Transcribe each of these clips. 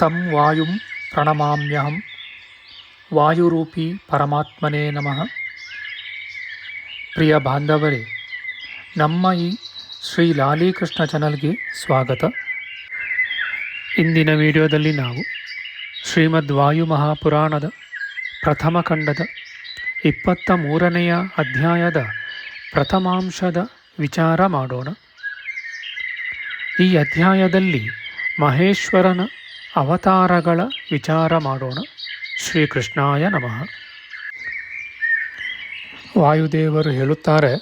ತಂ ವಾಯುಂ ಪ್ರಣಮಾಮ್ಯಹಂ ವಾಯುರೂಪಿ ಪರಮಾತ್ಮನೇ ನಮಃ ಪ್ರಿಯ ಬಾಂಧವರೇ ನಮ್ಮ ಈ ಶ್ರೀ ಲಾಲಿಕೃಷ್ಣ ಚಾನಲ್ಗೆ ಸ್ವಾಗತ ಇಂದಿನ ವಿಡಿಯೋದಲ್ಲಿ ನಾವು ಶ್ರೀಮದ್ ವಾಯು ಮಹಾಪುರಾಣದ ಪ್ರಥಮ ಖಂಡದ ಇಪ್ಪತ್ತ ಮೂರನೆಯ ಅಧ್ಯಾಯದ ಪ್ರಥಮಾಂಶದ ವಿಚಾರ ಮಾಡೋಣ. ಈ ಅಧ್ಯಾಯದಲ್ಲಿ ಮಹೇಶ್ವರನ ಅವತಾರಗಳ ವಿಚಾರ ಮಾಡೋಣ. ಶ್ರೀಕೃಷ್ಣಾಯ ನಮಃ. ವಾಯುದೇವರು ಹೇಳುತ್ತಾರೆ,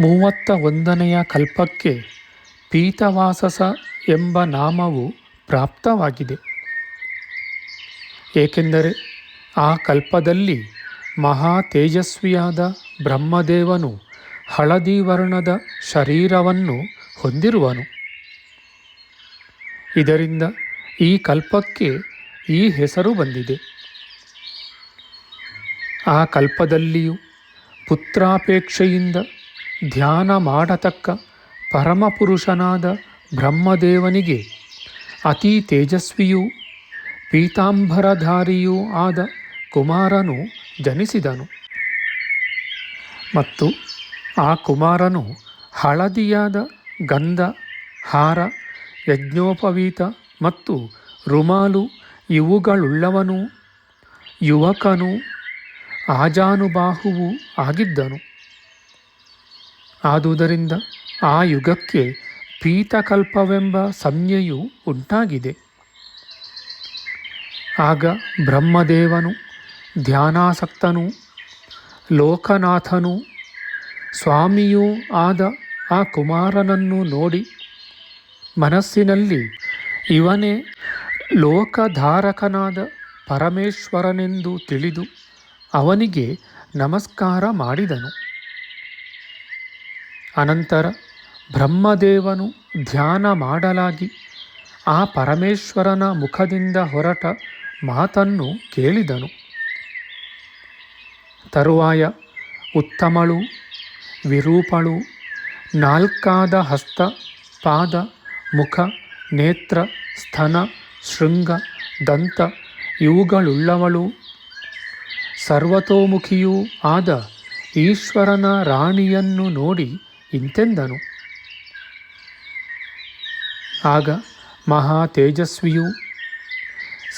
ಮೂವತ್ತ ಒಂದನೆಯ ಕಲ್ಪಕ್ಕೆ ಪೀತವಾಸಸ ಎಂಬ ನಾಮವು ಪ್ರಾಪ್ತವಾಗಿದೆ. ಏಕೆಂದರೆ ಆ ಕಲ್ಪದಲ್ಲಿ ಮಹಾ ತೇಜಸ್ವಿಯಾದ ಬ್ರಹ್ಮದೇವನು ಹಳದಿ ವರ್ಣದ ಶರೀರವನ್ನು ಹೊಂದಿರುವನು. ಇದರಿಂದ ಈ ಕಲ್ಪಕ್ಕೆ ಈ ಹೆಸರು ಬಂದಿದೆ. ಆ ಕಲ್ಪದಲ್ಲಿಯೂ ಪುತ್ರಾಪೇಕ್ಷೆಯಿಂದ ಧ್ಯಾನ ಮಾಡತಕ್ಕ ಪರಮಪುರುಷನಾದ ಬ್ರಹ್ಮದೇವನಿಗೆ ಅತಿ ತೇಜಸ್ವಿಯೂ ಪೀತಾಂಬರಧಾರಿಯೂ ಆದ ಕುಮಾರನು ಜನಿಸಿದನು. ಮತ್ತು ಆ ಕುಮಾರನು ಹಳದಿಯಾದ ಗಂಧ, ಹಾರ ಯಜ್ಞೋಪವೀತ ಮತ್ತು ರುಮಾಲು ಇವುಗಳುಳ್ಳವನು ಯುವಕನು ಆಜಾನುಬಾಹುವು ಆಗಿದ್ದನು. ಆದುದರಿಂದ ಆ ಯುಗಕ್ಕೆ ಪೀತಕಲ್ಪವೆಂಬ ಸಂಜ್ಞೆಯು ಉಂಟಾಗಿದೆ. ಆಗ ಬ್ರಹ್ಮದೇವನು, ಧ್ಯಾನಾಸಕ್ತನು, ಲೋಕನಾಥನು, ಸ್ವಾಮಿಯೂ ಆದ ಆ ಕುಮಾರನನ್ನು ನೋಡಿ ಮನಸ್ಸಿನಲ್ಲಿ ಇವನೇ ಲೋಕಧಾರಕನಾದ ಪರಮೇಶ್ವರನೆಂದು ತಿಳಿದು ಅವನಿಗೆ ನಮಸ್ಕಾರ ಮಾಡಿದನು. ಅನಂತರ ಬ್ರಹ್ಮದೇವನು ಧ್ಯಾನ ಮಾಡಲಾಗಿ ಆ ಪರಮೇಶ್ವರನ ಮುಖದಿಂದ ಹೊರಟ ಮಾತನ್ನು ಕೇಳಿದನು. ತರುವಾಯ ಉತ್ತಮಳು, ವಿರೂಪಳು, ನಾಲ್ಕಾದ ಹಸ್ತ, ಪಾದ ಮುಖ, ನೇತ್ರ, ಸ್ತನ, ಶೃಂಗ, ದಂತ ಇವುಗಳುಳ್ಳವಳು. ಸರ್ವತೋಮುಖಿಯೂ ಆದ ಈಶ್ವರನ ರಾಣಿಯನ್ನು ನೋಡಿ ಇಂತೆಂದನು. ಆಗ ಮಹಾ ತೇಜಸ್ವಿಯೂ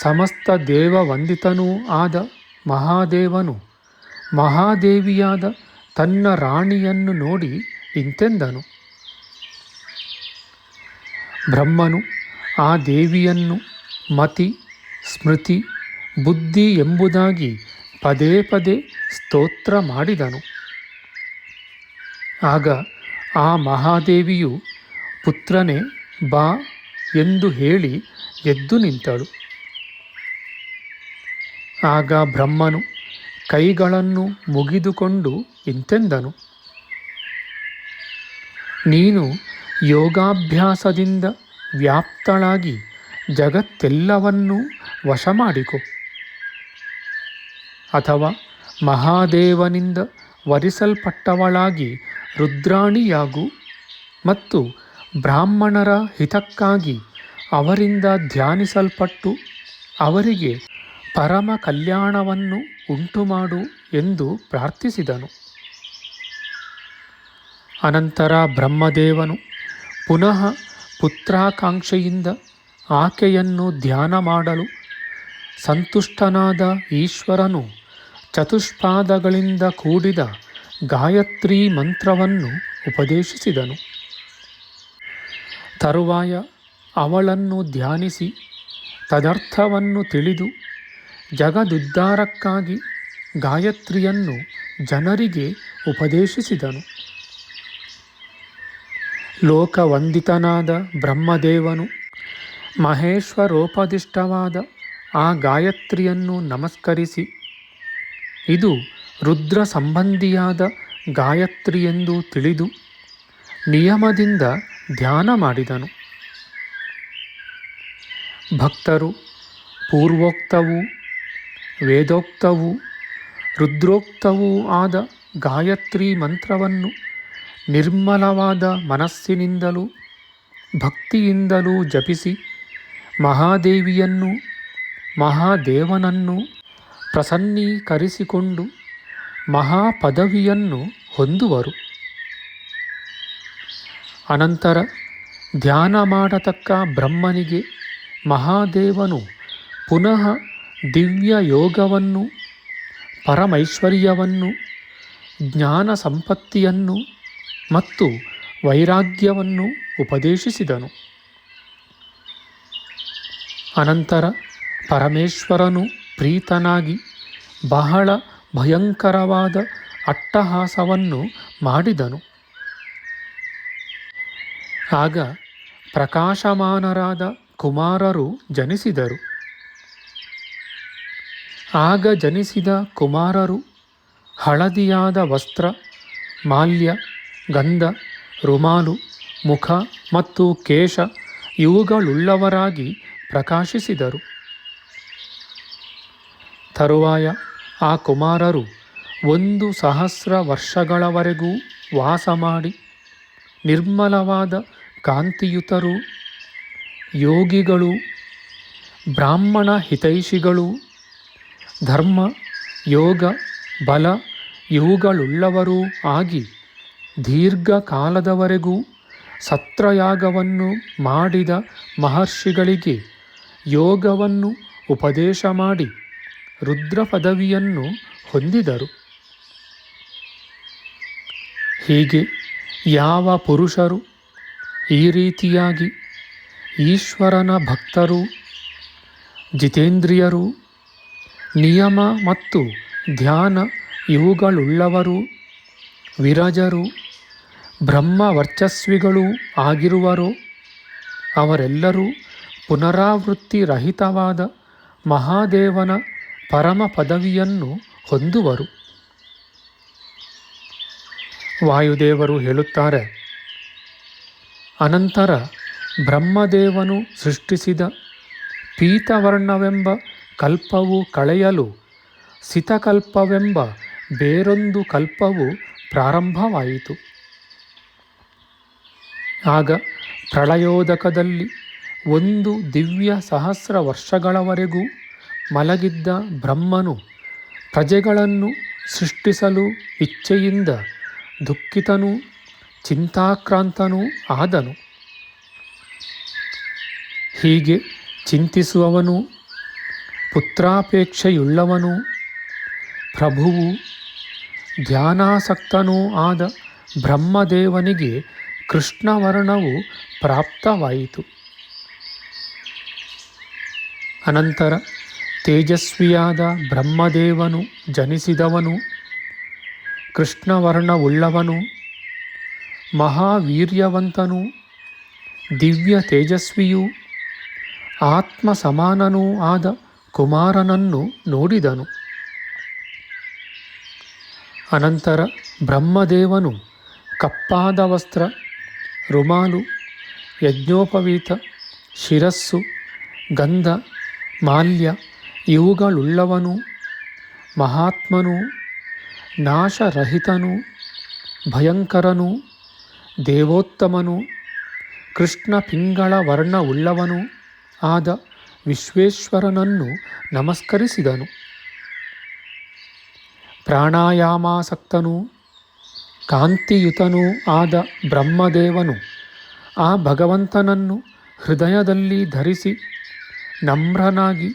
ಸಮಸ್ತ ದೇವವಂದಿತನೂ ಆದ ಮಹಾದೇವನು ಮಹಾದೇವಿಯಾದ ತನ್ನ ರಾಣಿಯನ್ನು ನೋಡಿ ಇಂತೆಂದನು. ಬ್ರಹ್ಮನು, ಆ ದೇವಿಯನ್ನು ಮತಿ, ಸ್ಮೃತಿ, ಬುದ್ಧಿ ಎಂಬುದಾಗಿ ಪದೇ ಪದೇ ಸ್ತೋತ್ರ ಮಾಡಿದನು. ಆಗ ಆ ಮಹಾದೇವಿಯು, ಪುತ್ರನೇ, ಬಾ ಎಂದು ಹೇಳಿ ಎದ್ದು ನಿಂತಳು. ಆಗ ಬ್ರಹ್ಮನು ಕೈಗಳನ್ನು ಮುಗಿದುಕೊಂಡು ಇಂತೆಂದನು, ನೀನು ಯೋಗಾಭ್ಯಾಸದಿಂದ ವ್ಯಾಪ್ತಳಾಗಿ ಜಗತ್ತೆಲ್ಲವನ್ನೂ ವಶ ಮಾಡಿಕೊ ಅಥವಾ ಮಹಾದೇವನಿಂದ ವರಿಸಲ್ಪಟ್ಟವಳಾಗಿ ರುದ್ರಾಣಿಯಾಗು ಮತ್ತು ಬ್ರಾಹ್ಮಣರ ಹಿತಕ್ಕಾಗಿ ಅವರಿಂದ ಧ್ಯಾನಿಸಲ್ಪಟ್ಟು ಅವರಿಗೆ ಪರಮ ಕಲ್ಯಾಣವನ್ನು ಉಂಟುಮಾಡು ಎಂದು ಪ್ರಾರ್ಥಿಸಿದನು. ಅನಂತರ ಬ್ರಹ್ಮದೇವನು ಪುನಃ ಪುತ್ರಾಕಾಂಕ್ಷೆಯಿಂದ ಆಕೆಯನ್ನು ಧ್ಯಾನ ಮಾಡಲು ಸಂತುಷ್ಟನಾದ ಈಶ್ವರನು ಚತುಷ್ಪಾದಗಳಿಂದ ಕೂಡಿದ ಗಾಯತ್ರಿ ಮಂತ್ರವನ್ನು ಉಪದೇಶಿಸಿದನು. ತರುವಾಯ ಅವಳನ್ನು ಧ್ಯಾನಿಸಿ ತದರ್ಥವನ್ನು ತಿಳಿದು ಜಗದುದ್ಧಾರಕ್ಕಾಗಿ ಗಾಯತ್ರಿಯನ್ನು ಜನರಿಗೆ ಉಪದೇಶಿಸಿದನು. ಲೋಕವಂದಿತನಾದ ಬ್ರಹ್ಮದೇವನು, ಮಹೇಶ್ವರೋಪದಿಷ್ಟವಾದ ಆ ಗಾಯತ್ರಿಯನ್ನು ನಮಸ್ಕರಿಸಿ, ಇದು ರುದ್ರ ಸಂಬಂಧಿಯಾದ ಗಾಯತ್ರಿ ಎಂದು ತಿಳಿದು ನಿಯಮದಿಂದ ಧ್ಯಾನ ಮಾಡಿದನು. ಭಕ್ತರು, ಪೂರ್ವೋಕ್ತವೂ, ವೇದೋಕ್ತವೂ, ರುದ್ರೋಕ್ತವೂ ಆದ ಗಾಯತ್ರಿ ಮಂತ್ರವನ್ನು ನಿರ್ಮಲವಾದ ಮನಸ್ಸಿನಿಂದಲೂ, ಭಕ್ತಿಯಿಂದಲೂ ಜಪಿಸಿ ಮಹಾದೇವಿಯನ್ನು, ಮಹಾದೇವನನ್ನು ಪ್ರಸನ್ನೀಕರಿಸಿಕೊಂಡು ಮಹಾಪದವಿಯನ್ನು ಹೊಂದುವರು. ಅನಂತರ ಧ್ಯಾನ ಮಾಡತಕ್ಕ ಬ್ರಹ್ಮನಿಗೆ ಮಹಾದೇವನು ಪುನಃ ದಿವ್ಯ ಯೋಗವನ್ನು ಪರಮೈಶ್ವರ್ಯವನ್ನು ಜ್ಞಾನ ಸಂಪತ್ತಿಯನ್ನು ಮತ್ತು ವೈರಾಗ್ಯವನ್ನು ಉಪದೇಶಿಸಿದನು. ಅನಂತರ ಪರಮೇಶ್ವರನು ಪ್ರೀತನಾಗಿ ಬಹಳ ಭಯಂಕರವಾದ ಅಟ್ಟಹಾಸವನ್ನು ಮಾಡಿದನು. ಆಗ ಪ್ರಕಾಶಮಾನರಾದ ಕುಮಾರರು ಜನಿಸಿದರು. ಆಗ ಜನಿಸಿದ ಕುಮಾರರು ಹಳದಿಯಾದ ವಸ್ತ್ರ, ಮಾಲ್ಯ ಗಂಧ, ರುಮಾಲು, ಮುಖ ಮತ್ತು ಕೇಶ ಇವುಗಳುಳ್ಳವರಾಗಿ ಪ್ರಕಾಶಿಸಿದರು. ತರುವಾಯ ಆ ಕುಮಾರರು ಒಂದು ಸಹಸ್ರ ವರ್ಷಗಳವರೆಗೂ ವಾಸ ಮಾಡಿ ನಿರ್ಮಲವಾದ ಕಾಂತಿಯುತರು, ಯೋಗಿಗಳು, ಬ್ರಾಹ್ಮಣ ಹಿತೈಷಿಗಳು, ಧರ್ಮ, ಯೋಗ, ಬಲ ಇವುಗಳುಳ್ಳವರೂ ಆಗಿ ದೀರ್ಘಕಾಲದವರೆಗೂ ಸತ್ರಯಾಗವನ್ನು ಮಾಡಿದ ಮಹರ್ಷಿಗಳಿಗೆ ಯೋಗವನ್ನು ಉಪದೇಶ ಮಾಡಿ ರುದ್ರ ಪದವಿಯನ್ನು ಹೊಂದಿದರು. ಹೀಗೆ ಯಾವ ಪುರುಷರು ಈ ರೀತಿಯಾಗಿ ಈಶ್ವರನ ಭಕ್ತರು, ಜಿತೇಂದ್ರಿಯರು, ನಿಯಮ ಮತ್ತು ಧ್ಯಾನ ಇವುಗಳುಳ್ಳವರು, ವಿರಜರು ಬ್ರಹ್ಮ ವರ್ಚಸ್ವಿಗಳು ಆಗಿರುವರೋ, ಅವರೆಲ್ಲರೂ ಪುನರಾವೃತ್ತಿ ರಹಿತವಾದ ಮಹಾದೇವನ ಪರಮ ಪದವಿಯನ್ನು ಹೊಂದುವರು. ವಾಯುದೇವರು ಹೇಳುತ್ತಾರೆ, ಅನಂತರ ಬ್ರಹ್ಮದೇವನು ಸೃಷ್ಟಿಸಿದ ಪೀತವರ್ಣವೆಂಬ ಕಲ್ಪವು ಕಳೆಯಲು ಸಿತಕಲ್ಪವೆಂಬ ಬೇರೊಂದು ಕಲ್ಪವು ಪ್ರಾರಂಭವಾಯಿತು. ಆಗ ಪ್ರಳಯೋದಕದಲ್ಲಿ ಒಂದು ದಿವ್ಯ ಸಹಸ್ರ ವರ್ಷಗಳವರೆಗೂ ಮಲಗಿದ್ದ ಬ್ರಹ್ಮನು ಪ್ರಜೆಗಳನ್ನು ಸೃಷ್ಟಿಸಲು ಇಚ್ಛೆಯಿಂದ ದುಃಖಿತನೂ ಚಿಂತಾಕ್ರಾಂತನೂ ಆದನು. ಹೀಗೆ ಚಿಂತಿಸುವವನು, ಪುತ್ರಾಪೇಕ್ಷೆಯುಳ್ಳವನು, ಪ್ರಭುವು ಧ್ಯಾನಾಸಕ್ತನೂ ಆದ ಬ್ರಹ್ಮದೇವನಿಗೆ ಕೃಷ್ಣವರ್ಣವು ಪ್ರಾಪ್ತವಾಯಿತು. ಅನಂತರ ತೇಜಸ್ವಿಯಾದ ಬ್ರಹ್ಮದೇವನು ಜನಿಸಿದವನು, ಕೃಷ್ಣವರ್ಣವುಳ್ಳವನು, ಮಹಾವೀರ್ಯವಂತನು ದಿವ್ಯ ತೇಜಸ್ವಿಯೂ ಆತ್ಮ ಸಮಾನನೂ ಆದ ಕುಮಾರನನ್ನು ನೋಡಿದನು. ಅನಂತರ ಬ್ರಹ್ಮದೇವನು ಕಪ್ಪಾದ ವಸ್ತ್ರ ರುಮಾಲು, ಯಜ್ಞೋಪವೀತ, ಶಿರಸ್ಸು, ಗಂಧ, ಮಾಲ್ಯ, ಇವುಗಳುಳ್ಳವನು, ಮಹಾತ್ಮನು, ನಾಶರಹಿತನು, ಭಯಂಕರನು, ದೇವೋತ್ತಮನು ಕೃಷ್ಣ ಪಿಂಗಳ ವರ್ಣವುಳ್ಳವನು ಆದ ವಿಶ್ವೇಶ್ವರನನ್ನು ನಮಸ್ಕರಿಸಿದನು. ಪ್ರಾಣಾಯಾಮಾಸಕ್ತನೂ. ಕಾಂತಿಯುತನೂ ಆದ ಬ್ರಹ್ಮದೇವನು ಆ ಭಗವಂತನನ್ನು ಹೃದಯದಲ್ಲಿ ಧರಿಸಿ ನಮ್ರನಾಗಿ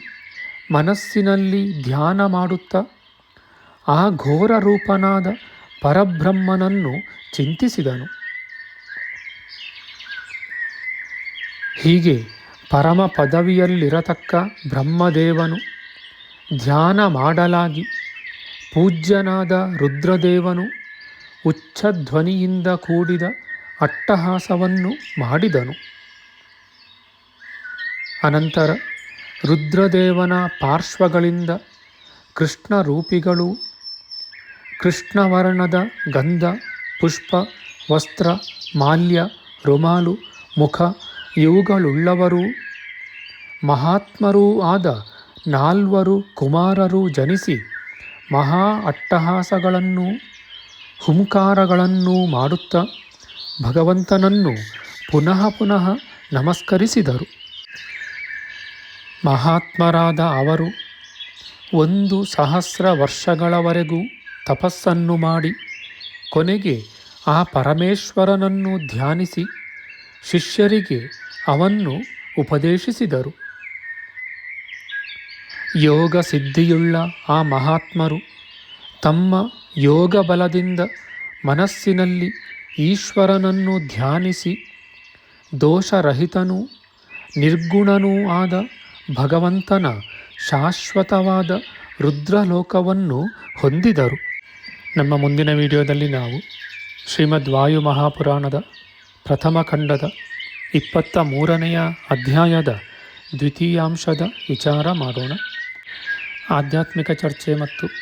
ಮನಸ್ಸಿನಲ್ಲಿ ಧ್ಯಾನ ಮಾಡುತ್ತಾ ಆ ಘೋರ ರೂಪನಾದ ಪರಬ್ರಹ್ಮನನ್ನು ಚಿಂತಿಸಿದನು. ಹೀಗೆ ಪರಮ ಪದವಿಯಲ್ಲಿರತಕ್ಕ ಬ್ರಹ್ಮದೇವನು ಧ್ಯಾನ ಮಾಡಲಾಗಿ ಪೂಜ್ಯನಾದ ರುದ್ರದೇವನು ಉಚ್ಚಧ್ವನಿಯಿಂದ ಕೂಡಿದ ಅಟ್ಟಹಾಸವನ್ನು ಮಾಡಿದನು. ಅನಂತರ ರುದ್ರದೇವನ ಪಾರ್ಶ್ವಗಳಿಂದ ಕೃಷ್ಣ ರೂಪಿಗಳು ಕೃಷ್ಣವರ್ಣದ ಗಂಧ, ಪುಷ್ಪ, ವಸ್ತ್ರ, ಮಾಲ್ಯ, ರುಮಾಲು, ಮುಖ ಇವುಗಳುಳ್ಳವರೂ, ಮಹಾತ್ಮರೂ ಆದ ನಾಲ್ವರು ಕುಮಾರರು ಜನಿಸಿ ಮಹಾ ಅಟ್ಟಹಾಸಗಳನ್ನು ಹುಂಕಾರಗಳನ್ನು ಮಾಡುತ್ತಾ ಭಗವಂತನನ್ನು ಪುನಃ ಪುನಃ ನಮಸ್ಕರಿಸಿದರು. ಮಹಾತ್ಮರಾದ ಅವರು ಒಂದು ಸಹಸ್ರ ವರ್ಷಗಳವರೆಗೂ ತಪಸ್ಸನ್ನು ಮಾಡಿ ಕೊನೆಗೆ ಆ ಪರಮೇಶ್ವರನನ್ನು ಧ್ಯಾನಿಸಿ ಶಿಷ್ಯರಿಗೆ ಅವನ್ನು ಉಪದೇಶಿಸಿದರು. ಯೋಗ ಸಿದ್ಧಿಯುಳ್ಳ ಆ ಮಹಾತ್ಮರು ತಮ್ಮ ಯೋಗ ಬಲದಿಂದ ಮನಸ್ಸಿನಲ್ಲಿ ಈಶ್ವರನನ್ನು ಧ್ಯಾನಿಸಿ ದೋಷರಹಿತನೂ ನಿರ್ಗುಣನೂ ಆದ ಭಗವಂತನ ಶಾಶ್ವತವಾದ ರುದ್ರಲೋಕವನ್ನು ಹೊಂದಿದರು. ನಮ್ಮ ಮುಂದಿನ ವಿಡಿಯೋದಲ್ಲಿ ನಾವು ಶ್ರೀಮದ್ ವಾಯು ಮಹಾಪುರಾಣದ ಪ್ರಥಮ ಖಂಡದ ಇಪ್ಪತ್ತ ಮೂರನೆಯ ಅಧ್ಯಾಯದ ದ್ವಿತೀಯಾಂಶದ ವಿಚಾರ ಮಾಡೋಣ. ಆಧ್ಯಾತ್ಮಿಕ ಚರ್ಚೆ ಮತ್ತು